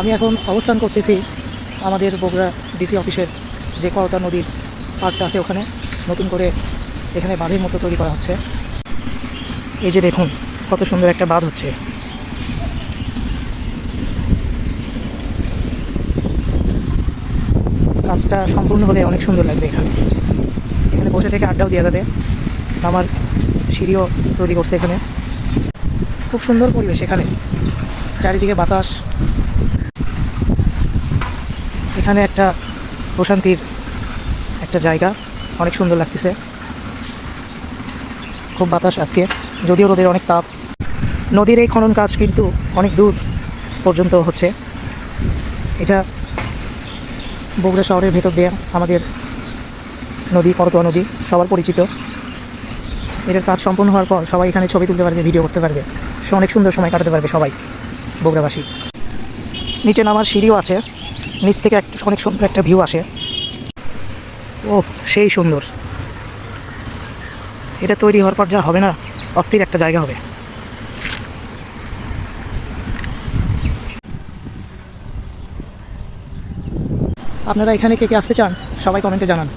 আমি এখন অবস্থান করতেছি আমাদের বগুড়া ডিসি অফিসের যে করতা নদীর পার্কটা আছে ওখানে, নতুন করে এখানে বাঁধের মতো তৈরি করা হচ্ছে। এই যে দেখুন, কত সুন্দর একটা বাঁধ হচ্ছে। কাজটা সম্পূর্ণ হলে অনেক সুন্দর লাগবে এখানে। এখানে বসে থেকে আড্ডাও দেওয়া যাবে। আমার সিঁড়িও তৈরি করছে এখানে। খুব সুন্দর পরিবেশ এখানে। চারিদিকে বাতাস এখানে একটা প্রশান্তির একটা জায়গা। অনেক সুন্দর লাগতেছে। খুব বাতাস আজকে। যদিও রোদের অনেক তাপ। নদীর এই খনন কাজ কিন্তু অনেক দূর পর্যন্ত হচ্ছে। এটা বগুড়া শহরের ভেতর দিয়ে আমাদের নদী করতোয়া নদী, সবার পরিচিত। এটার কাজ সম্পূর্ণ হওয়ার পর সবাই এখানে ছবি তুলতে পারবে, ভিডিও করতে পারবে। সে অনেক সুন্দর সময় কাটাতে পারবে সবাই, বগুড়াবাসী। নিচে নামার সিঁড়িও আছে। নিচ থেকে একটা, অনেক সুন্দর একটা ভিউ আসে। ও, সেই সুন্দর। এটা তৈরি হওয়ার পর যা হবে না, অস্থির একটা জায়গা হবে। আপনারা এখানে কে কে আসতে চান, সবাই কমেন্টে জানান।